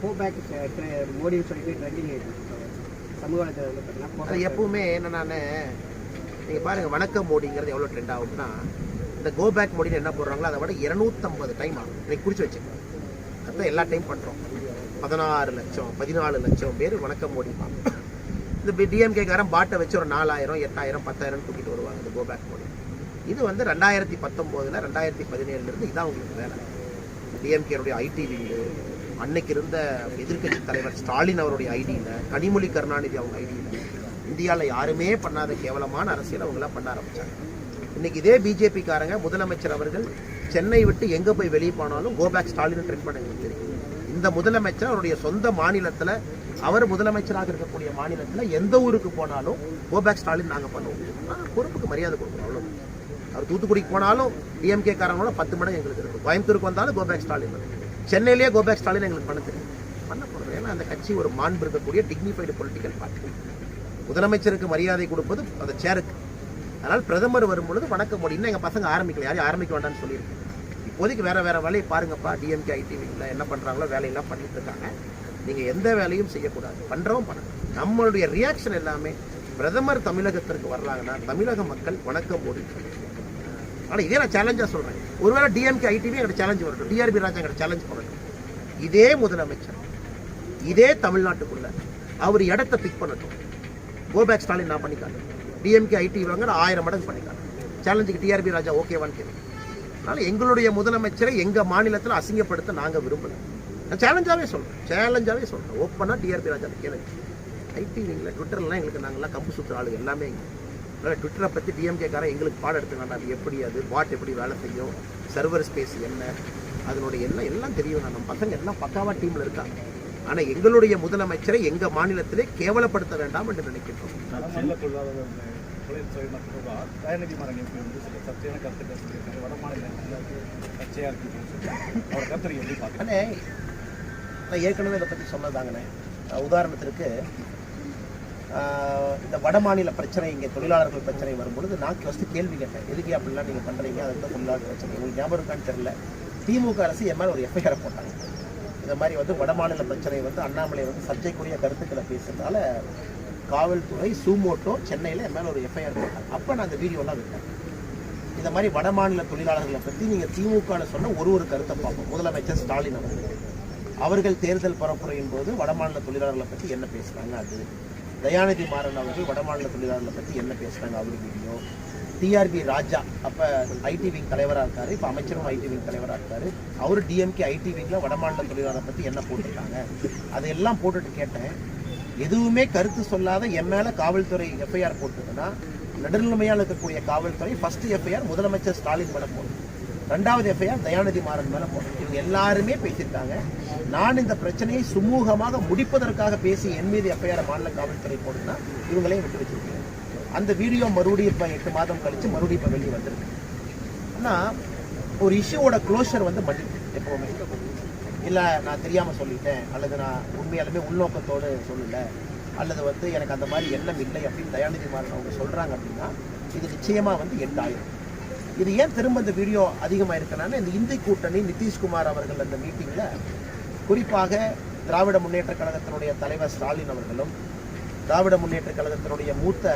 Go back மோடின்னு சொல்லிட்டு trending ஆயிடுச்சு சமூக வலைதளத்தில் பார்த்தீங்கன்னா அது எப்பவுமே என்ன நான் நீங்கள் பாருங்கள் வணக்கம் மோடிங்கிறது எவ்வளோ ட்ரெண்ட் ஆகும்னா இந்த கோ பேக் மோடின்னு என்ன போடுறாங்களோ அதை விட இரநூத்தம்பது டைம் ஆகும். இன்னைக்கு குறிச்சு வச்சுக்கோங்க அதுதான் எல்லா டைம் பண்ணுறோம் பதினாறு லட்சம் பதினாலு லட்சம் பேர் வணக்கம் மோடி இந்த டிஎம்கேக்காரன் பாட்டை வச்சு ஒரு நாலாயிரம் எட்டாயிரம் பத்தாயிரம் தூக்கிட்டு வருவாங்க இந்த கோ பேக் மோடி இது வந்து ரெண்டாயிரத்தி பத்தொம்போதில் ரெண்டாயிரத்தி பதினேழுலேருந்து இதான் உங்களுக்கு வேலை. டிஎம்கேனுடைய ஐடி விங்கு அன்னைக்கு இருந்த எதிர்க்கட்சி தலைவர் ஸ்டாலின் அவருடைய ஐடியில் கனிமொழி கருணாநிதி அவங்க ஐடியில் இந்தியாவில் யாருமே பண்ணாத கேவலமான அரசியல் அவங்களாம் பண்ண ஆரம்பித்தாங்க இன்னைக்கு இதே பிஜேபிக்காரங்க முதலமைச்சர் அவர்கள் சென்னை விட்டு எங்கே போய் வெளியே போனாலும் கோபேக் ஸ்டாலின் ட்ரெண்ட் பண்ண எங்களுக்கு தெரியும். இந்த முதலமைச்சர் அவருடைய சொந்த மாநிலத்தில் அவர் முதலமைச்சராக இருக்கக்கூடிய மாநிலத்தில் எந்த ஊருக்கு போனாலும் கோபேக் ஸ்டாலின் நாங்கள் பண்ணுவோம். பொறுப்புக்கு மரியாதை கொடுக்கணும் அவ்வளோ அவர் தூத்துக்குடிக்கு போனாலும் டிஎம்கே காரங்களோட பத்து மடங்கு எங்களுக்கு இருக்கும் கோயம்புத்தூருக்கு வந்தாலும் கோபேக் ஸ்டாலின் வரும். சென்னையிலேயே கோபேக் ஸ்டாலின் எங்களுக்கு பண்ண தெரியும். பண்ண போகிறது ஏன்னா அந்த கட்சி ஒரு மாண்பு இருக்கக்கூடிய டிக்னிஃபைடு பொலிட்டிக்கல் பார்ட்டி முதலமைச்சருக்கு மரியாதை கொடுப்பது அந்த சேருக்கு அதனால் பிரதமர் வரும்பொழுது வணக்கம் மோடி. எங்கள் பசங்க ஆரம்பிக்கல. யாரையும் ஆரம்பிக்க வேண்டாம்னு சொல்லியிருக்கேன் இப்போதைக்கு வேறு வேறு வேலையை பாருங்கப்பா. டிஎம்கே ஐடிவியில் என்ன பண்ணுறாங்களோ வேலையெல்லாம் பண்ணிட்டு இருக்காங்க நீங்கள் எந்த வேலையும் செய்யக்கூடாது. பண்ணுறவும் பண்ணணும். நம்மளுடைய ரியாக்ஷன் எல்லாமே பிரதமர் தமிழகத்திற்கு வரலாங்கன்னா தமிழக மக்கள் வணக்கம் மோடி. ஆனால் இதே நான் சேலஞ்சாக சொல்கிறேன் ஒருவேளை டிஎம்கே ஐடிவி எங்கிட்ட சேலஞ்சு வரட்டும். டிஆர்பி ராஜா எங்கிட்ட சேலஞ்சு பண்ணட்டும் இதே முதலமைச்சர் இதே தமிழ்நாட்டுக்குள்ள அவர் இடத்த பிக் பண்ணட்டும். கோபேக் ஸ்டாலின் நான் பண்ணிக்காட்டேன். டிஎம்கே ஐடி வாங்க நான் ஆயிரம் மடங்கு பண்ணிக்காங்க சேலஞ்சுக்கு டிஆர்பி ராஜா ஓகேவான்னு கேட்குறேன் அதனால் எங்களுடைய முதலமைச்சரை எங்கள் மாநிலத்தில் அசிங்கப்படுத்த நாங்கள் விரும்பல. நான் சேலஞ்சாகவே சொல்கிறேன் சேலஞ்சாகவே சொல்கிறேன் ஓப்பனாக டிஆர்பி ராஜா கேளுங்க. ஐடி விங்கில் ட்விட்டர்லாம் எங்களுக்கு நாங்கள்லாம் கம்பு சுற்றுற ஆளுங்க. எல்லாமே இங்கே. அதனால் ட்விட்டரை பற்றி டிஎம்கேக்காரன் எங்களுக்கு பாடம் எடுத்து வேண்டாம். அது எப்படி அது பாட் எப்படி வேலை செய்யும் சர்வர் ஸ்பேஸ் என்ன அதனுடைய என்ன எல்லாம் தெரியும். நம்ம பசங்க எல்லாம் பக்காவா டீமில் இருக்காங்க. ஆனால் எங்களுடைய முதலமைச்சரை எங்கள் மாநிலத்திலே கேவலப்படுத்த வேண்டாம் என்று நினைக்கின்றோம். தயநிதி மாறன் எப்படி வந்து சில சர்ச்சையான கருத்துக்கள் சொல்லியிருக்காரு வட மாநிலங்களில் சர்ச்சையாக இருக்குன்னு சொல்லி அவர் கருத்தை எப்படி அண்ணே நான் ஏற்கனவே இதை பற்றி சொன்னதாங்கண்ணே உதாரணத்திற்கு இந்த வட மாநில பிரச்சனை இங்கே தொழிலாளர்கள் பிரச்சனை வரும்பொழுது நான் ஃபஸ்ட்டு கேள்வி கேட்டேன். எதுக்கு அப்படிலாம் நீங்கள் பண்ணுறீங்க அது வந்து தொழிலாளர் பிரச்சனை. உங்களுக்கு ஞாபகம் இருக்கான்னு தெரியல. திமுக அரசு என் மேலே ஒரு எஃப்ஐஆர் போட்டாங்க. இந்த மாதிரி வந்து வட மாநில பிரச்சனை வந்து அண்ணாமலை வந்து சர்ச்சைக்குரிய கருத்துக்களை பேசுறதுனால காவல்துறை சூமோட்டோ சென்னையில் என் மேலே ஒரு எஃப்ஐஆர் போட்டாங்க. அப்போ நான் அந்த வீடியோலாம் விட்டேன். இந்த மாதிரி வட மாநில தொழிலாளர்களை பற்றி நீங்கள் திமுகவில் சொன்ன ஒரு ஒரு கருத்தை பார்ப்போம். முதலமைச்சர் ஸ்டாலின் அவர்கள். அவர்கள் தேர்தல் பரப்புரையின் போது வடமாநில தொழிலாளர்களை பற்றி என்ன பேசுகிறாங்க அது? தயாநிதி மாறன் அவர்கள் வடமாநில தொழிலாளர்களை பற்றி என்ன பேசுகிறாங்க அவர் வீடியோ டிஆர்பி ராஜா அப்போ ஐடி விங் தலைவராக இருக்கார் இப்போ அமைச்சரும் ஐடி விங் தலைவராக இருக்கார். அவர் டிஎம்கே ஐடி விங்கில் வடமாநில தொழிலாளரை பற்றி என்ன போட்டிருக்காங்க? அதையெல்லாம் போட்டுட்டு கேட்டேன். எதுவுமே கருத்து சொல்லாத என் மேலே காவல்துறை எஃப்ஐஆர் போட்டுதுன்னா நடுநிலைமையாக இருக்கக்கூடிய காவல்துறை ஃபஸ்ட்டு எஃப்ஐஆர் முதலமைச்சர் ஸ்டாலின் மேலே போடும் ரெண்டாவது எஃப்ஐஆர் தயாநிதி மாறன் மேலே போடும் எல்லாருமே பேசியிருக்காங்க. நான் இந்த பிரச்சனையை சுமூகமாக முடிப்பதற்காக பேசி என் மீது எஃப்ஐஆர் மாநில காவல்துறை போடுனா இவங்களையும் விட்டு வச்சிருக்கேன் அந்த வீடியோ மறுபடியும் இப்போ எட்டு மாதம் கழித்து மறுபடியும் இப்போ வெளியே வந்திருக்கு. ஆனால் ஒரு இஷ்யூவோட க்ளோஷர் வந்து மன்னிப்பு எப்போவுமே. இல்லை நான் தெரியாமல் சொல்லிட்டேன். அல்லது நான் உண்மையாலுமே உள்நோக்கத்தோடு சொல்லலை. அல்லது வந்து எனக்கு அந்த மாதிரி எண்ணம் இல்லை அப்படின்னு தயாநிதி மாறன் அவங்க சொல்கிறாங்க அப்படின்னா இது நிச்சயமாக வந்து எண்ட் ஆயிரும் இது ஏன் திரும்ப இந்த வீடியோ அதிகமாக இருக்கனால இந்த இந்தி கூட்டணி நிதிஷ்குமார் அவர்கள் அந்த மீட்டிங்கில் குறிப்பாக திராவிட முன்னேற்ற கழகத்தினுடைய தலைவர் ஸ்டாலின் அவர்களும் திராவிட முன்னேற்ற கழகத்தினுடைய மூத்த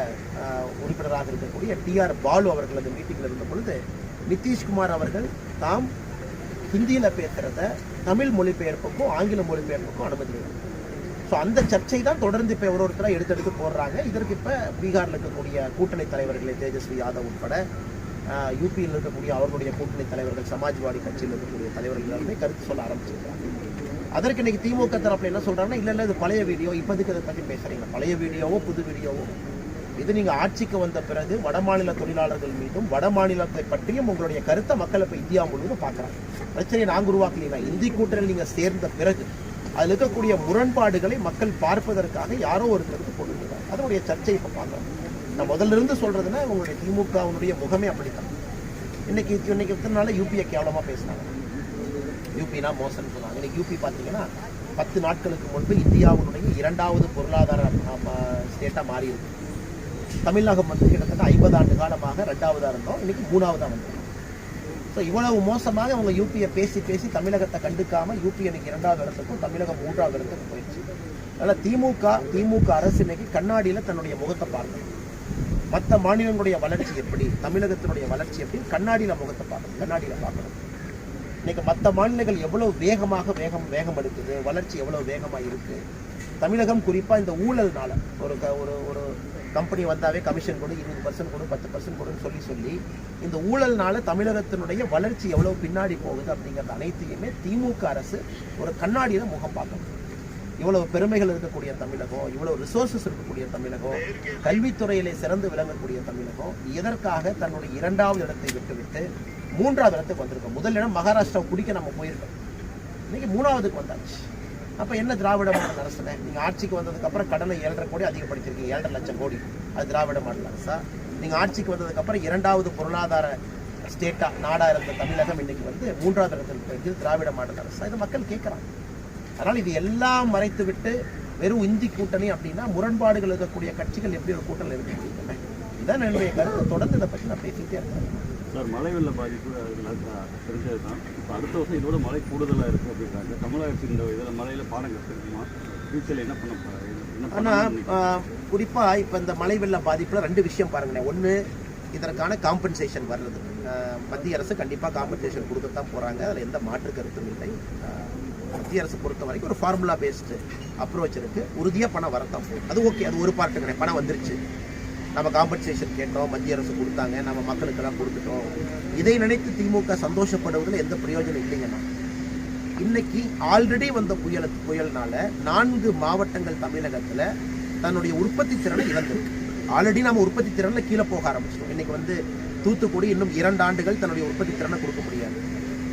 உறுப்பினராக இருக்கக்கூடிய டிஆர் பாலு அவர்கள் அந்த மீட்டிங்கில் இருந்த பொழுது நிதிஷ்குமார் அவர்கள் தாம் ஹிந்தியில் பேசுகிறத தமிழ் மொழிபெயர்ப்புக்கும் ஆங்கில மொழிபெயர்ப்புக்கும் அனுமதி ஸோ அந்த சர்ச்சை தான் தொடர்ந்து இப்போ ஒரு ஒருத்தராக எடுத்தெடுத்து போடுறாங்க. இதற்கு இப்போ பீகாரில் இருக்கக்கூடிய கூட்டணி தலைவர்களே தேஜஸ்வி யாதவ் உட்பட யூபியில் இருக்கக்கூடிய அவர்களுடைய கூட்டணி தலைவர்கள் சமாஜ்வாடி கட்சியில் இருக்கக்கூடிய தலைவர்கள் எல்லாருமே கருத்து சொல்ல ஆரம்பிச்சிருக்காங்க அதற்கு இன்னைக்கு திமுக தரப்பில் என்ன சொல்கிறாங்கன்னா இல்லை இல்லை இது பழைய வீடியோ இப்போதைக்கு அதை பற்றி பேசுகிறீங்க பழைய வீடியோவோ புது வீடியோவோ? இது நீங்கள் ஆட்சிக்கு வந்த பிறகு வடமாநில தொழிலாளர்கள் மீதும் வடமாநிலத்தை பற்றியும் உங்களுடைய கருத்தை மக்கள் இப்போ இந்தியா முழுவதும் பார்க்கறாங்க. பிரச்சனையை நாங்கள் உருவாக்கலீங்க இந்தி கூட்டணியில் நீங்கள் சேர்ந்த பிறகு அதில் இருக்கக்கூடிய முரண்பாடுகளை மக்கள் பார்ப்பதற்காக யாரோ ஒரு கருத்து போட்டுருக்காங்க அதனுடைய சர்ச்சை இப்போ பார்க்குறாங்க நான் முதல்ல இருந்து சொல்கிறதுனா உங்களுடைய திமுகவினுடைய முகமே அப்படித்தான். இன்னைக்கு இன்னைக்கு இத்தனை நாள் யூபியை கேவலமாக பேசினாங்க? யூபினா மோசம்னு சொன்னாங்க. இன்னைக்கு யூபி பார்த்தீங்கன்னா பத்து நாட்களுக்கு முன்பு இந்தியாவுடைய இரண்டாவது பொருளாதார ஸ்டேட்டாக மாறி இருக்கு தமிழகம் வந்து கிட்டத்தட்ட ஐம்பது ஆண்டு காலமாக ரெண்டாவதாக இருந்தோம். இன்னைக்கு மூணாவதாக வந்தோம். ஸோ இவ்வளவு மோசமாக அவங்க யூபியை பேசி பேசி தமிழகத்தை கண்டுக்காம யூபி இன்னைக்கு இரண்டாவது இடத்துக்கும் தமிழகம் மூன்றாவது இடத்துக்கும் போயிடுச்சு. அதனால் திமுக திமுக அரசு இன்னைக்கு கண்ணாடியில் தன்னுடைய முகத்தை பார்க்கணும். மற்ற மாநிலங்களுடைய வளர்ச்சி எப்படி தமிழகத்தினுடைய வளர்ச்சி எப்படி கண்ணாடியில் முகத்தை பார்க்கணும் கண்ணாடியில் பார்க்கணும். இன்னைக்கு மற்ற மாநிலங்கள் எவ்வளோ வேகமாக வேகம் வேகம் எடுக்குது வளர்ச்சி எவ்வளோ வேகமாக இருக்குது தமிழகம் குறிப்பாக இந்த ஊழல்னால ஒரு க- ஒரு ஒரு கம்பெனி வந்தாவே கமிஷன் கொடு இருபது பர்சன்ட் கொடு பத்து பர்சன்ட் கொடுன்னு சொல்லி சொல்லி இந்த ஊழல்னால தமிழகத்தினுடைய வளர்ச்சி எவ்வளோ பின்னாடி போகுது அப்படிங்கிறது அனைத்தையுமே திமுக அரசு ஒரு கண்ணாடியில் முகம் பார்க்கணும். இவ்வளவு பெருமைகள் இருக்கக்கூடிய தமிழகம் இவ்வளவு ரிசோர்சஸ் இருக்கக்கூடிய தமிழகம் கல்வித்துறையிலே சிறந்து விளங்கக்கூடிய தமிழகம் எதற்காக தன்னுடைய இரண்டாவது இடத்தை விட்டுவிட்டு மூன்றாவது இடத்துக்கு வந்திருக்கோம்? முதல் இடம் மகாராஷ்டிரா குடிக்க நம்ம போயிருக்கோம். இன்னைக்கு மூணாவதுக்கு வந்தாச்சு. அப்ப என்ன திராவிட மாடல் அரசுல நீங்க ஆட்சிக்கு வந்ததுக்கு அப்புறம் கடனை ஏழரை கோடி அதிகப்படுத்திருக்கீங்க ஏழரை லட்சம் கோடி. அது திராவிட மாடல் அரசா? நீங்க ஆட்சிக்கு வந்ததுக்கு அப்புறம் இரண்டாவது பொருளாதார ஸ்டேட்டா நாடா இருந்த தமிழகம் இன்னைக்கு வந்து மூன்றாவது இடத்தில் இருக்கிறது திராவிட மாடல் அரசா? இது மக்கள் கேட்கறாங்க அதனால் இது எல்லாம் மறைத்து விட்டு வெறும் இந்தி கூட்டணி அப்படின்னா முரண்பாடுகள் இருக்கக்கூடிய கட்சிகள் எப்படி ஒரு கூட்டணி இருக்க முடியும் இதான் என்னுடைய கருத்து. தொடர்ந்து இதை பற்றி நான் பேசிட்டே இருக்கேன். சார் மழை வெள்ள பாதிப்பு தெரிஞ்சது தான் இப்போ அடுத்த வருஷம் இதோட மழை கூடுதலாக இருக்குது அப்படின்றாங்க. தமிழக அரசு இந்த இதில் மழையில் பாடம் கற்றுக்குமா ஃபியூச்சரில் என்ன பண்ண போறாங்க? என்ன ஆனா பண்ணணும்னு ஆஹ், குறிப்பா இப்ப இந்த மழை வெள்ள பாதிப்புல ரெண்டு விஷயம் பாருங்களேன். ஒண்ணு இதற்கான காம்பன்சேஷன் வர்றது. மத்திய அரசு கண்டிப்பா காம்பன்சேஷன் கொடுக்கத்தான் போறாங்க. அதுல எந்த மாற்று கருத்தும் இல்லை. மத்திய அரசு பொறுத்த வரைக்கும் ஒரு ஃபார்முலா பேஸ்டு அப்ரோச் இருக்குது உறுதியாக பணம் வரத்தான் போகும் அது ஓகே அது ஒரு பார்ட்டு கிடையாது. பணம் வந்துருச்சு. நம்ம காம்பன்சேஷன் கேட்டோம் மத்திய அரசு கொடுத்தாங்க நம்ம மக்களுக்கெல்லாம் கொடுத்துட்டோம். இதை நினைத்து திமுக சந்தோஷப்படுவதில் எந்த பிரயோஜனம் இல்லைங்கன்னா இன்னைக்கு ஆல்ரெடி வந்த புயல் புயல்னால நான்கு மாவட்டங்கள் தமிழகத்தில் தன்னுடைய உற்பத்தி திறனை இழந்திருக்கு. ஆல்ரெடி நம்ம உற்பத்தி திறனில் கீழே போக ஆரம்பிச்சிட்டோம். இன்னைக்கு வந்து தூத்துக்குடி இன்னும் இரண்டு ஆண்டுகள் தன்னுடைய உற்பத்தி திறனை கொடுக்க முடியாது.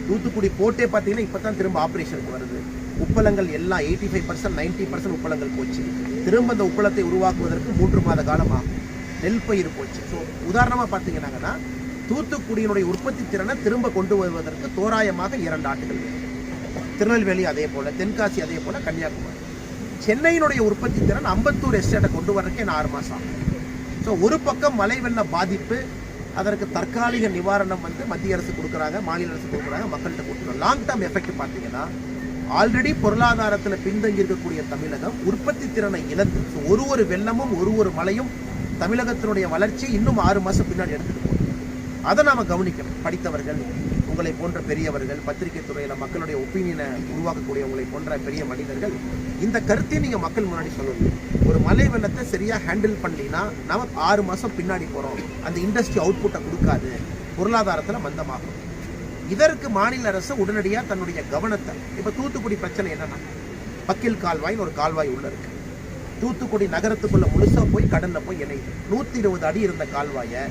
தூத்துக்குடி போட்டே பார்த்தீங்கன்னா இப்போ தான் திரும்ப ஆப்ரேஷனுக்கு வருது. உப்பளங்கள் எல்லாம் eighty five percent ninety percent உப்பளங்கள் போச்சு. திரும்ப அந்த உப்பளத்தை உருவாக்குவதற்கு மூன்று மாத காலம் ஆகும் நெல் பயிர் போச்சு. ஸோ உதாரணமாக பார்த்தீங்கன்னாங்கன்னா தூத்துக்குடியினுடைய உற்பத்தி திறனை திரும்ப கொண்டு வருவதற்கு தோராயமாக இரண்டு ஆண்டுகள் திருநெல்வேலி அதே போல் தென்காசி அதே போல் கன்னியாகுமரி. சென்னையினுடைய உற்பத்தி திறன் அம்பத்தூர் எஸ்டேட்டை கொண்டு வர்றதுக்கே நான் ஆறு மாதம் ஆகும். ஸோ ஒரு பக்கம் மழை வெள்ள பாதிப்பு அதற்கு தற்காலிக நிவாரணம் வந்து மத்திய அரசு கொடுக்குறாங்க மாநில அரசு கொடுக்குறாங்க மக்கள்கிட்ட கொடுக்குறோம் லாங் டேர்ம் எஃபெக்ட் பார்த்தீங்கன்னா ஆல்ரெடி பொருளாதாரத்தில் பின்தங்கி இருக்கக்கூடிய தமிழகம் உற்பத்தி திறனை இழந்து ஒரு ஒரு வெள்ளமும் ஒரு ஒரு மழையும் தமிழகத்தினுடைய வளர்ச்சி இன்னும் ஆறு மாதம் பின்னாடி எடுத்துகிட்டு போகும் அதை நாம் கவனிக்கணும். படித்தவர்கள் உங்களை போன்ற பெரியவர்கள் பத்திரிகை துறையில் மக்களுடைய ஒப்பீனியனை உருவாக்கக்கூடிய உங்களை போன்ற பெரிய மனிதர்கள் இந்த கருத்தையும் நீங்கள் மக்கள் முன்னாடி சொல்லணும். ஒரு மலை வெள்ளத்தை சரியா ஹேண்டில் பண்ணலினா நாம ஆறு மாதம் பின்னாடி போகிறோம் அந்த இண்டஸ்ட்ரி அவுட்புட்டை கொடுக்காது. பொருளாதாரத்தில் மந்தமாகும். இதற்கு மாநில அரசு உடனடியாக தன்னுடைய கவனத்தை இப்போ தூத்துக்குடி பிரச்சனை என்னன்னா பக்கில் கால்வாய்னு ஒரு கால்வாய் உள்ள இருக்கு. தூத்துக்குடி நகரத்துக்குள்ள முழுசாக போய் கடல்ல போய் இணையுது. நூற்றி இருபது அடி இருந்த கால்வாயை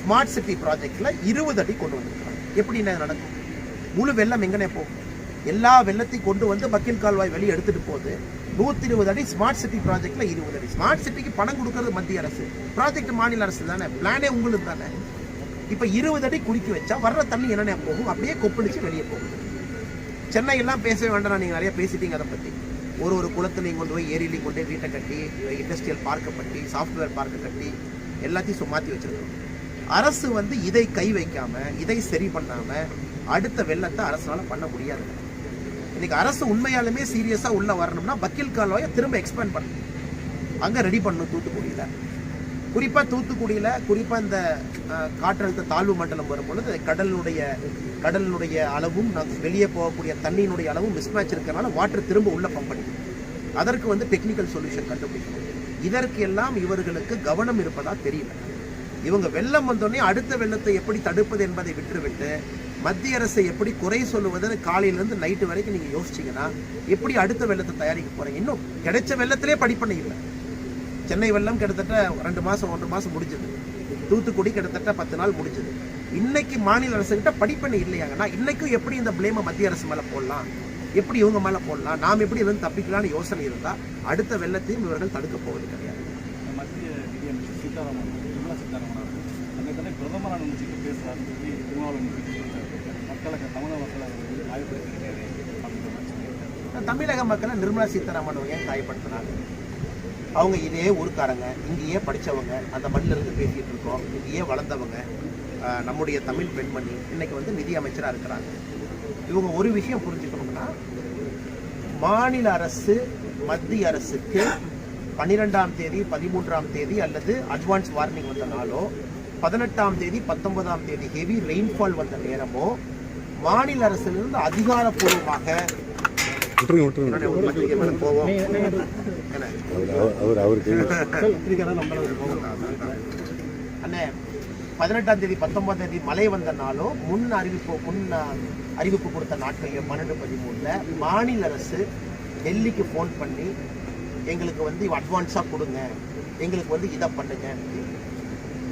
ஸ்மார்ட் சிட்டி ப்ராஜெக்டில் இருபது அடி கொண்டு வந்திருக்காங்க. எப்படி என்ன நடக்கும்? முழு வெள்ளம் எங்கனே போகும் எல்லா வெள்ளத்தையும் கொண்டு வந்து பக்கில் கால்வாய் வெளியே எடுத்துட்டு போகுது நூற்றி இருபது அடி ஸ்மார்ட் சிட்டி ப்ராஜெக்டில் இருபது அடி. ஸ்மார்ட் சிட்டிக்கு பணம் கொடுக்கறது மத்திய அரசு. ப்ராஜெக்ட் மாநில அரசு தானே. பிளானே உங்களுக்கு தானே. இப்போ இருபது அடி குறுக்கி வச்சா வர்ற தண்ணி என்னென்ன போகும்? அப்படியே கொப்பளிச்சு வெளியே போகும். சென்னையெல்லாம் பேசவே வேண்டாம் நீங்கள் நிறைய பேசிட்டீங்க அதை பற்றி ஒரு ஒரு குளத்துலையும் கொண்டு போய் ஏரியிலையும் கொண்டு போய் வீட்டை கட்டி இண்டஸ்ட்ரியல் பார்க்கை கட்டி சாஃப்ட்வேர் பார்க்கை கட்டி எல்லாத்தையும் சுமாத்தி வச்சுருக்கோம். அரசு வந்து இதை கை வைக்காம இதை சரி பண்ணாம அடுத்த வெள்ளத்தை அரசால பண்ண முடியாது. இன்னைக்கு அரசு உண்மையாலுமே சீரியஸா உள்ள வரணும்னா வக்கீல் கால்வாயை திரும்ப எக்ஸ்பேண்ட் பண்ணணும். அங்க ரெடி பண்ணணும் தூத்துக்குடியில. குறிப்பா தூத்துக்குடியில குறிப்பா இந்த காற்றழுத்த தாழ்வு மண்டலம் வரும் பொழுது கடலினுடைய கடலினுடைய அளவும் ந- வெளியே போகக்கூடிய தண்ணியினுடைய அளவும் மிஸ்மேட்ச் இருக்கிறனால வாட்டர் திரும்ப உள்ள பம்ப் அதற்கு வந்து டெக்னிக்கல் சொல்யூஷன் கண்டுபிடிக்கணும். இதற்கு எல்லாம் இவர்களுக்கு கவனம் இருப்பதா தெரியல. இவங்க வெள்ளம் வந்தோடனே அடுத்த வெள்ளத்தை எப்படி தடுப்பது என்பதை விட்டுவிட்டு மத்திய அரசை எப்படி குறை சொல்லுவதுன்னு காலையிலேருந்து நைட்டு வரைக்கும் நீங்கள் யோசிச்சீங்கன்னா எப்படி அடுத்த வெள்ளத்தை தயாரிக்க போகிறேன் இன்னும் கிடைச்ச வெள்ளத்திலே படிப்பனை இல்லை சென்னை வெள்ளம் கிட்டத்தட்ட ரெண்டு மாதம் ஒன்று மாதம் முடிஞ்சது. தூத்துக்குடி கிட்டத்தட்ட பத்து நாள் முடிஞ்சது. இன்னைக்கு மாநில அரசுகிட்ட படிப்பனை இல்லையாங்கன்னா இன்னைக்கும் எப்படி இந்த பிளேமை மத்திய அரசு மேலே போடலாம்? எப்படி இவங்க மேலே போடலாம்? நாம் எப்படி இருந்து தப்பிக்கலாம்னு யோசனை இருந்தால் அடுத்த வெள்ளத்தையும் இவர்கள் தடுக்க போவது கிடையாது. மத்திய நிதியமைச்சர் சீதாராமன் அன்னைக்கு வந்து பிரதமரான சொல்லி திருமாவளவன் மக்களுக்கு தமிழக மக்களை வந்து காயப்படுத்திருக்காரு அப்படின்ற தமிழக மக்களை நிர்மலா சீதாராமன் அவங்க ஏன் காயப்படுத்தினாங்க அவங்க இதே ஊருக்காரங்க இங்கேயே படித்தவங்க அந்த மண்ணில் இருந்து பேசிகிட்டு இருக்கோம் இங்கேயே வளர்ந்தவங்க நம்முடைய தமிழ் பெண்மணி இன்னைக்கு வந்து நிதி அமைச்சராக இருக்கிறாங்க. இவங்க ஒரு விஷயம் புரிஞ்சுக்கணும்னா மாநில அரசு மத்திய அரசுக்கு பன்னிரெண்டாம் தேதி பதிமூன்றாம் தேதி அல்லது அட்வான்ஸ் வார்னிங் வந்த நாளோ பதினெட்டாம் தேதி பத்தொன்பதாம் தேதி ஹெவி ரெயின்ஃபால் வந்த நேரமோ மாநில அரசிலிருந்து அதிகாரப்பூர்வமாக? அண்ணே பதினெட்டாம் தேதி பத்தொன்பதாம் தேதி மழை வந்த நாளும் முன் அறிவிப்பு முன் அறிவிப்பு கொடுத்த நாட்கள் பன்னெண்டு பதிமூணுல மாநில அரசு டெல்லிக்கு ஃபோன் பண்ணி எங்களுக்கு வந்து அட்வான்ஸாக கொடுங்க. எங்களுக்கு வந்து இதை பண்ணுங்க.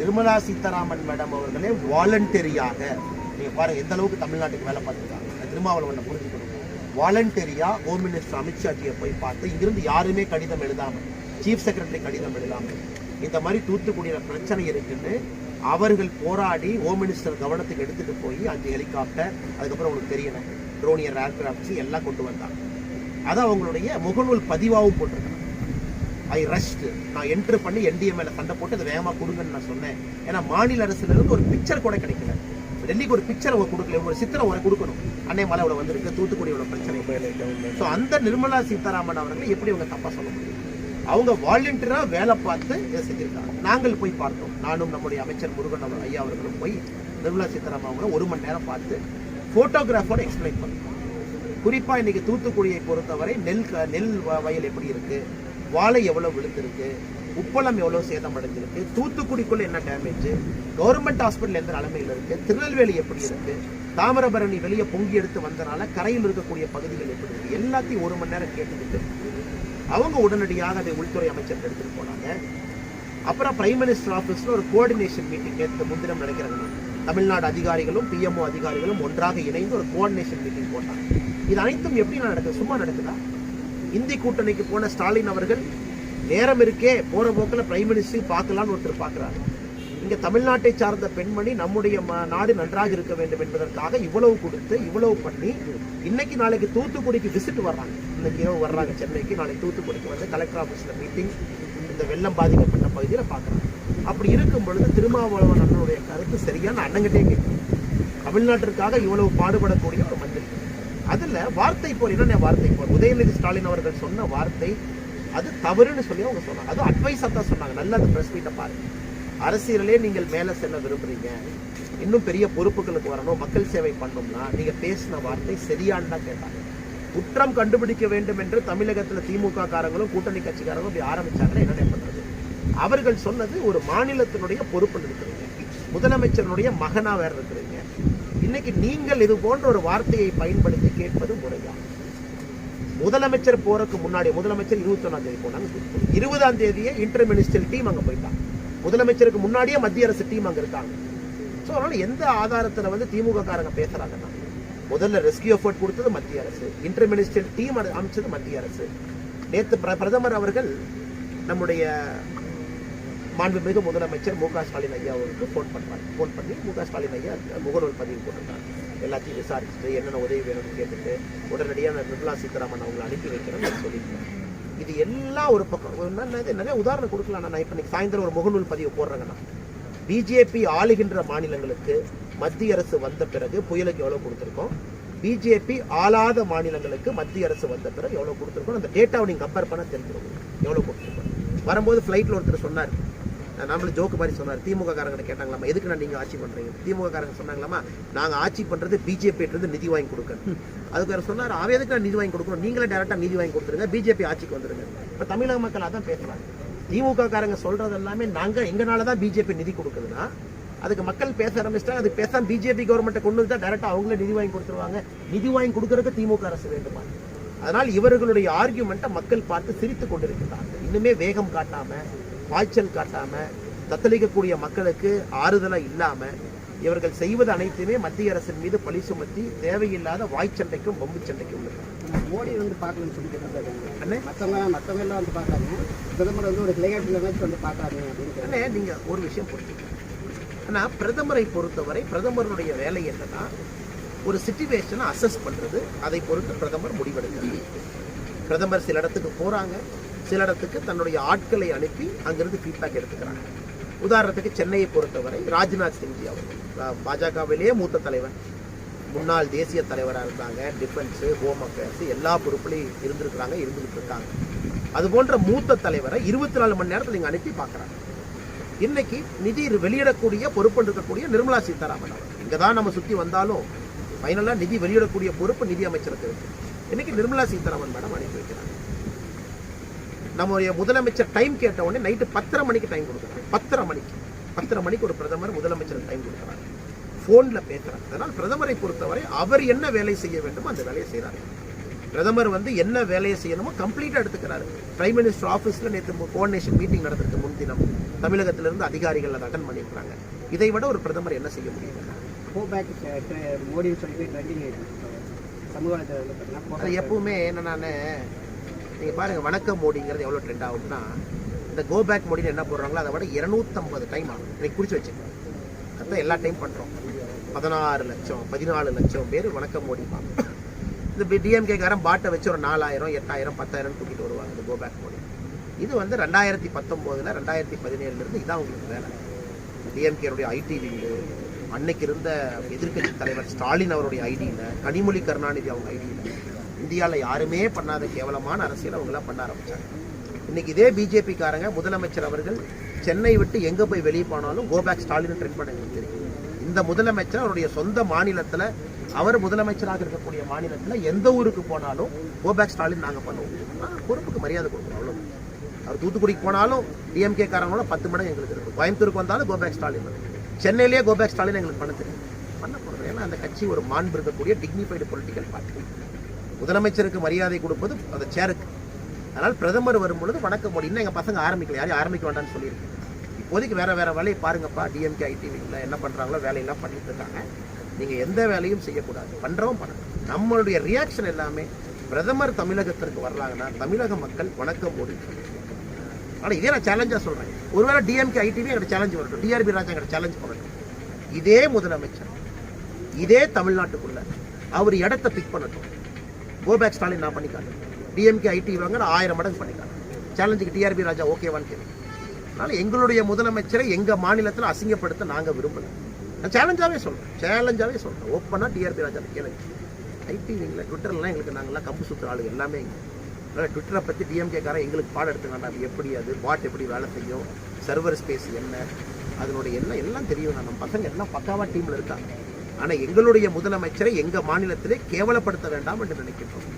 நிர்மலா சீதாராமன் மேடம் அவர்களே வாலண்டரியாக நீங்கள் பாருங்க எந்த அளவுக்கு தமிழ்நாட்டுக்கு வேலை பார்த்துருக்காங்க. திருமாவளவனை புரிஞ்சுக்கணும் வாலண்டரியா ஹோம் மினிஸ்டர் அமித்ஷாஜியை போய் பார்த்து இங்கிருந்து யாருமே கடிதம் எழுதாமல் சீஃப் செக்ரட்டரி கடிதம் எழுதாமல் இந்த மாதிரி தூத்துக்குடியில் பிரச்சனை இருக்குன்னு அவர்கள் போராடி ஹோம் மினிஸ்டர் கவனத்துக்கு எடுத்துகிட்டு போய் அஞ்சு ஹெலிகாப்டர் அதுக்கப்புறம் உங்களுக்கு தெரியணும் ட்ரோனியர் ஏர்கிராஃப்ட்ஸ் எல்லாம் கொண்டு வந்தாங்க. அதை அவங்களுடைய முகநூல் பதிவாகவும் போட்டிருக்காங்க. ஐ ரஷ்ட் நான் என்ட்ரு பண்ணி என்டிஎம்ஏல சண்டை போட்டு அதை வேகமாக கொடுங்கன்னு நான் சொன்னேன். ஏன்னா மாநில அரசுல இருந்து ஒரு பிக்சர் கூட கிடைக்கல. டெல்லிக்கு ஒரு பிக்சர் அவங்க கொடுக்கல. ஒரு சித்திரம் ஒரு கொடுக்கணும். அன்னை மலை இவ்வளோ வந்திருக்கு தூத்துக்குடி இவ்வளோ பிரச்சனை ஸோ அந்த நிர்மலா சீதாராமன் அவர்களை எப்படி அவங்க தப்பா சொல்ல முடியும்? அவங்க வாலண்டியராக வேலை பார்த்து இதை செஞ்சிருக்காங்க. நாங்கள் போய் பார்த்தோம். நானும் நம்முடைய அமைச்சர் முருகன் அவர் ஐயா அவர்களும் போய் நிர்மலா சீதாராமன் அவங்கள ஒரு மணி நேரம் பார்த்து ஃபோட்டோகிராஃபோட எக்ஸ்பிளைன் பண்ணோம். குறிப்பா இன்னைக்கு தூத்துக்குடியை பொறுத்தவரை நெல் நெல் வயல் எப்படி இருக்கு? வாழை எவ்வளோ விழுந்திருக்கு உப்பளம் எவ்வளோ சேதம் அடைஞ்சிருக்கு தூத்துக்குடிக்குள்ள என்ன டேமேஜ் கவர்மெண்ட் ஹாஸ்பிட்டல் எந்த நிலைமையில் இருக்கு திருநெல்வேலி எப்படி இருக்கு தாமிரபரணி வெளியே பொங்கி எடுத்து வந்தனால கரையில் இருக்கக்கூடிய பகுதிகள் எப்படி இருக்கு எல்லாத்தையும் ஒரு மணி நேரம் கேட்டுக்கிட்டு அவங்க உடனடியாக அதை உள்துறை அமைச்சர் எடுத்துட்டு போனாங்க. அப்புறம் பிரைம் மினிஸ்டர் ஆஃபீஸில் ஒரு கோஆர்டினேஷன் மீட்டிங் நேற்று முன்தினம் நடக்கிறது. தமிழ்நாடு அதிகாரிகளும் பிஎம்ஓ அதிகாரிகளும் ஒன்றாக இணைந்து ஒரு கோஆர்டினேஷன் மீட்டிங் போட்டாங்க. இது அனைத்தும் எப்படி நடக்குது? சும்மா நடக்குதா? இந்தி கூட்டணிக்கு போன ஸ்டாலின் அவர்கள் நேரம் இருக்கே போகிற போக்கில் பிரைம் மினிஸ்டர் பார்க்கலான்னு ஒருத்தர் பார்க்குறாரு. இங்கே தமிழ்நாட்டை சார்ந்த பெண்மணி நம்முடைய ம- நாடு நன்றாக இருக்க வேண்டும் என்பதற்காக இவ்வளவு கொடுத்து இவ்வளவு பண்ணி இன்னைக்கு நாளைக்கு தூத்துக்குடிக்கு விசிட் வர்றாங்க. இன்னைக்கு இரவு வர்றாங்க சென்னைக்கு நாளைக்கு தூத்துக்குடிக்கு வந்து கலெக்டர் ஆஃபீஸில் மீட்டிங் இந்த வெள்ளம் பாதிக்கப்பட்ட பகுதியில் பார்க்குறாங்க. அப்படி இருக்கும் பொழுது திருமாவளவன் அண்ணனுடைய கருத்து சரியான அண்ணங்கிட்டே கேட்கும் தமிழ்நாட்டிற்காக இவ்வளவு பாடுபடக்கூடிய ஒரு மந்திரி அதில் வார்த்தை போர் என்ன வார்த்தை போர். உதயநிதி ஸ்டாலின் அவர்கள் சொன்ன வார்த்தை அது தவறுன்னு சொல்லி அவங்க சொன்னாங்க. அதுவும் அட்வைஸாக தான் சொன்னாங்க. நல்லா அந்த ப்ரெஸ் மீட்டை பாருங்க. அரசியலிலே நீங்கள் மேலே செல்ல விரும்புறீங்க. இன்னும் பெரிய பொறுப்புகளுக்கு வரணும். மக்கள் சேவை பண்ணணும்னா நீங்கள் பேசின வார்த்தை சரியான்னு தான் கேட்டாங்க. குற்றம் கண்டுபிடிக்க வேண்டும் என்று தமிழகத்தில் திமுக காரங்களும் கூட்டணி கட்சிக்காரங்களும் இப்படி ஆரம்பிச்சாங்கன்னா என்ன பண்ணுறது அவர்கள் சொன்னது ஒரு மாநிலத்தினுடைய பொறுப்பு இருக்கிறீங்க. முதலமைச்சருடைய மகனா வேறு இருக்கிறீங்க. இன்னைக்கு நீங்கள் இது போன்ற ஒரு வார்த்தையை பயன்படுத்தி கேட்பது முறையா முதலமைச்சர் போறதுக்கு முன்னாடி முதலமைச்சர் இருபத்தி ஒன்றாம் தேதி போனாங்க. இருபதாம் தேதியே இன்டர் மினிஸ்டர் டீம் அங்க போயிட்டாங்க. முதலமைச்சருக்கு முன்னாடியே மத்திய அரசு டீம் அங்க இருக்காங்க. ஸோ அதனால எந்த ஆதாரத்துல வந்து திமுக காரங்க பேசுறாங்கன்னா முதல்ல ரெஸ்கியூ எஃபர்ட் கொடுத்தது மத்திய அரசு. இன்டர் மினிஸ்டர் டீம் அமைச்சது மத்திய அரசு. நேத்து பிரதமர் அவர்கள் நம்முடைய மாண்புமிகு முதலமைச்சர் மு க ஸ்டாலின் ஐயா அவருக்கு ஃபோன் பண்ணார் ஃபோன் பண்ணி மு க ஸ்டாலின் ஐயா முகநூல் பதிவு போட்டிருந்தாங்க எல்லாத்தையும் விசாரிச்சுட்டு என்னென்ன உதவி வேணும்னு கேட்டுட்டு உடனடியாக நான் நிர்மலா சீதாராமன் அவங்களை அனுப்பி வைக்கிறேன்னு சொல்லியிருக்கேன் இது எல்லாம் ஒரு பக்கம். என்ன நிறைய உதாரணம் கொடுக்கலாம். நான் இப்போ இன்னைக்கு சாயந்தரம் ஒரு முகநூல் பதிவு போடுறேங்கண்ணா. பிஜேபி ஆளுகின்ற மாநிலங்களுக்கு மத்திய அரசு வந்த பிறகு புயலுக்கு எவ்வளோ கொடுத்துருக்கோம்? பிஜேபி ஆளாத மாநிலங்களுக்கு மத்திய அரசு வந்த பிறகு எவ்வளோ கொடுத்துருக்கோம்? அந்த டேட்டாவை நீங்கள் கம்பேர் பண்ண தெரிஞ்சிடும். எவ்வளோ கொடுத்துருக்கோம்? வரும்போது ஃப்ளைட்டில் ஒருத்தர் சொன்னார். நம்மளும் ஜோக்கு மாதிரி சொன்னார். திமுக காரங்க கேட்டாங்களாமா எதுக்கு நான் நீங்கள் ஆட்சி பண்ணுறீங்க திமுக காரங்க சொன்னாங்களாமா நாங்கள் ஆட்சி பண்ணுறது பிஜேபின்றது நிதி வாங்கி கொடுக்கணும். அதுக்கு வேறு சொன்னார் அவ எதுக்கு நான் நிதி வாங்கி கொடுக்கணும்? நீங்களே டேரெக்டாக நிதி வாங்கி கொடுத்துருங்க பிஜேபி ஆட்சிக்கு வந்துருங்க. இப்போ தமிழக மக்கள் அதான் பேசுகிறாங்க திமுக காரங்க சொல்கிறது எல்லாமே நாங்கள் எங்களால் தான் பிஜேபி நிதி கொடுக்குதுன்னா அதுக்கு மக்கள் பேச ஆரம்பிச்சிட்டாங்க. அது பேசாம பிஜேபி கவர்மெண்ட்டை கொண்டு வந்து டேரெக்டாக அவங்களே நிதி வாங்கி கொடுத்துருவாங்க. நிதி வாங்கி கொடுக்கறதுக்கு திமுக அரசு வேண்டுமா? அதனால் இவர்களுடைய ஆர்கியூமெண்ட்டை மக்கள் பார்த்து சிரித்து கொண்டிருக்கிறார்கள். இன்னுமே வேகம் காட்டாமல் பாய்ச்சல் காட்டாம தத்தளிக்கக்கூடிய மக்களுக்கு ஆறுதலா இல்லாம இவர்கள் செய்வது அனைத்துமே மத்திய அரசின் மீது பழி சுமத்தி தேவையில்லாத வாய்ச்சண்டைக்கும் பம்பு சண்டைக்கும் மோடி வந்து பார்க்கலன்னு சொல்லி கேட்டாங்க அண்ணே? மற்றவங்க மற்றவங்க எல்லாம் வந்து பார்க்குறாங்க பிரதமர் வந்து ஒரு விளையாட்டுல மேட்ச் வந்து பார்க்குறாங்க அப்படின்னு கேட்டாங்க. அண்ணே நீங்க ஒரு விஷயம் புரிஞ்சுக்கணும் ஆனா பிரதமரை பொறுத்தவரை பிரதமருடைய வேலை என்னன்னா ஒரு சுச்சுவேஷனை அசஸ் பண்றது. அதை பொறுத்து பிரதமர் முடிவெடுக்கிறார். பிரதமர் சில இடத்துக்கு போறாங்க. சில இடத்துக்கு தன்னுடைய ஆட்களை அனுப்பி அங்கிருந்து ஃபீட்பேக் எடுத்துக்கிறாங்க. உதாரணத்துக்கு சென்னையை பொறுத்தவரை ராஜ்நாத் சிங்ஜி அவர்கள் பாஜகவிலேயே மூத்த தலைவர். முன்னாள் தேசிய தலைவராக இருந்தாங்க. டிஃபென்ஸு ஹோம் அஃபேர்ஸ் எல்லா பொறுப்புலையும் இருந்திருக்கிறாங்க இருந்துகிட்டு இருக்காங்க அது போன்ற மூத்த தலைவரை இருபத்தி நாலு மணி நேரத்தில் நீங்கள் அனுப்பி பார்க்குறாங்க. இன்னைக்கு நிதி வெளியிடக்கூடிய பொறுப்பு இருக்கக்கூடிய நிர்மலா சீதாராமன் அவர் இங்கே தான் நம்ம சுற்றி வந்தாலும் ஃபைனலாக நிதி வெளியிடக்கூடிய பொறுப்பு நிதி அமைச்சருக்கு இருக்குது இன்னைக்கு நிர்மலா சீதாராமன் மேடம் அனுப்பி வைக்கிறாங்க. நம்முடைய முதலமைச்சர் டைம் கேட்ட உடனே நைட்டு பத்தரை மணிக்கு டைம் கொடுக்குறாங்க பத்தரை மணிக்கு. பத்தரை மணிக்கு ஒரு பிரதமர் முதலமைச்சருக்கு டைம் கொடுக்குறாங்க ஃபோனில் பேசுகிறாங்க அதனால் பிரதமரை பொறுத்தவரை அவர் என்ன வேலை செய்ய வேண்டுமோ அந்த வேலையை செய்கிறாரு பிரதமர் வந்து என்ன வேலையை செய்யணுமோ கம்ப்ளீட்டாக எடுத்துக்கிறாரு. பிரைம் மினிஸ்டர் ஆஃபீஸில் நேற்று கோஆர்டினேஷன் மீட்டிங் நடந்திருக்கு முன்தினம் தமிழகத்திலிருந்து அதிகாரிகள் அதை அட்டன் பண்ணியிருக்காங்க இதை விட ஒரு பிரதமர் என்ன செய்ய முடியும்? மோடின்னு சொல்லிட்டு சமூக எப்பவுமே என்ன நான் நீங்கள் பாருங்கள் வணக்கம் மோடிங்கிறது எவ்வளோ ட்ரெண்ட் ஆகும்னா இந்த கோ பேக் மோடியில் என்ன போடுறாங்களோ அதை விட இரநூத்தம்பது டைம் ஆகும். இன்னைக்கு குறித்து வச்சுக்கோங்க. அதான் எல்லா டைம் பண்ணுறோம் பதினாறு லட்சம் பதினாலு லட்சம் பேர் வணக்கம் மோடி பார்ப்போம் இந்த டிஎம்கேக்காரன் பாட்டை வச்சு ஒரு நாலாயிரம் எட்டாயிரம் பத்தாயிரம் தூக்கிட்டு வருவாங்க இந்த கோ பேக் மோடி. இது வந்து ரெண்டாயிரத்தி பத்தொம்போதில் ரெண்டாயிரத்தி பதினேழுலேருந்து இதான் உங்களுக்கு வேலை. டிஎம்கேனுடைய ஐடி விங்கு அன்னைக்கு இருந்த எதிர்க்கட்சி தலைவர் ஸ்டாலின் அவருடைய ஐடியில் கனிமொழி கருணாநிதி அவங்க ஐடியில் இந்தியாவில் யாருமே பண்ணாத கேவலமான அரசியல் அவங்களாம் பண்ண ஆரம்பித்தாங்க இன்னைக்கு இதே பிஜேபிக்காரங்க முதலமைச்சர் அவர்கள் சென்னை விட்டு எங்கே போய் வெளியே போனாலும் கோபேக் ஸ்டாலின் ட்ரெண்ட் பண்ண தெரியும். இந்த முதலமைச்சர் அவருடைய சொந்த மாநிலத்தில் அவர் முதலமைச்சராக இருக்கக்கூடிய மாநிலத்தில் எந்த ஊருக்கு போனாலும் கோபேக் ஸ்டாலின் நாங்கள் பண்ணுவோம். பொறுப்புக்கு மரியாதை கொடுக்கணும் அவ்வளோ அவர் தூத்துக்குடிக்கு போனாலும் டிஎம்கே காரங்களோட பத்து மடங்கு எங்களுக்கு இருக்கும் கோயம்புத்தூருக்கு வந்தாலும் கோபேக் ஸ்டாலின் சென்னையிலேயே கோபேக் ஸ்டாலின் எங்களுக்கு பண்ண தெரியும். பண்ண போகிறது ஏன்னா அந்த கட்சி ஒரு மாண்பு இருக்கக்கூடிய டிக்னிஃபைடு பொலிட்டிக்கல் பார்ட்டி முதலமைச்சருக்கு மரியாதை கொடுப்பது அந்த சேருக்கு அதனால் பிரதமர் வரும்பொழுது வணக்கம் மோடி இன்னும் எங்கள் பசங்க ஆரம்பிக்கல. யாரையும் ஆரம்பிக்க வேண்டாம்னு சொல்லியிருக்கேன் இப்போதைக்கு வேறு வேறு வேலையை பாருங்கப்பா. டிஎம்கே ஐடிவியில் என்ன பண்ணுறாங்களோ வேலையெல்லாம் பண்ணிட்டு இருக்காங்க. நீங்கள் எந்த வேலையும் செய்யக்கூடாது. பண்ணுறவும் பண்ணணும். நம்மளுடைய ரியாக்ஷன் எல்லாமே பிரதமர் தமிழகத்திற்கு வர்றாங்கன்னா தமிழக மக்கள் வணக்கம் மோடி ஆனால் இதே நான் சேலஞ்சாக சொல்கிறேன் ஒருவேளை டிஎம்கே ஐடிவி எங்கிட்ட சேலஞ்சு வரட்டும். டிஆர்பி ராஜா எங்கிட்ட சேலஞ்ச் பண்ணட்டும் இதே முதலமைச்சர் இதே தமிழ்நாட்டுக்குள்ள அவர் இடத்த பிக் பண்ணட்டும். கோபேக் ஸ்டாலின் நான் பண்ணிக்காட்டேன் டிஎம்கே ஐடி வாங்க நான் ஆயிரம் மடங்கு பண்ணிக்காட்டேன் சேலஞ்சுக்கு டிஆர்பி ராஜா ஓகேவான்னு கேட்குறேன் அதனால் எங்களுடைய முதலமைச்சரை எங்கள் மாநிலத்தில் அசிங்கப்படுத்த நாங்கள் விரும்பல. நான் சேலஞ்சாகவே சொல்கிறேன் சேலஞ்சாகவே சொல்கிறேன் ஓப்பனாக டிஆர்பி ராஜா கேளுங்க ஐடி விங்கில் ட்விட்டர்லாம் எங்களுக்கு நாங்கள்லாம் கம்பு சுற்றுற ஆளு எல்லாமே அதனால் ட்விட்டரை பற்றி டிஎம்கேக்காரன் எங்களுக்கு பாடம் எடுத்து வேண்டாம் அது எப்படி அது பாட் எப்படி வேலை செய்யும்? சர்வர் ஸ்பேஸ் என்ன? அதனுடைய என்ன எல்லாம் தெரியும். நம்ம பசங்க எல்லாம் பக்காவாக டீமில் இருக்காங்க. ஆனால் எங்களுடைய முதலமைச்சரை எங்கள் மாநிலத்திலே கேவலப்படுத்த வேண்டாம் என்று நினைக்கின்றோம்.